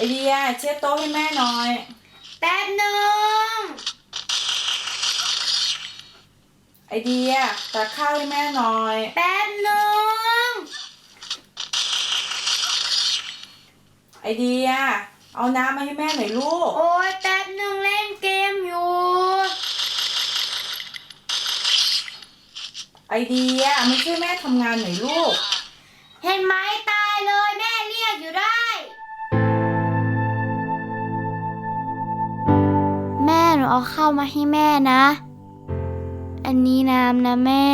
ไอเดียเช็ดโต๊ะให้แม่หน่อย แป๊บหนึ่งไอเดียตักข้าวให้แม่หน่อย แป๊บหนึ่งไอเดีย เอาน้ำมาให้แม่หน่อยลูก โอ้ยแป๊บหนึ่งเล่นเกมอยู่ ไอเดียมาช่วยแม่ทำงานหน่อยลูก เห็นไหม นูเอาข้าวมาให้แม่นะ อันนี้น้ำนะแม่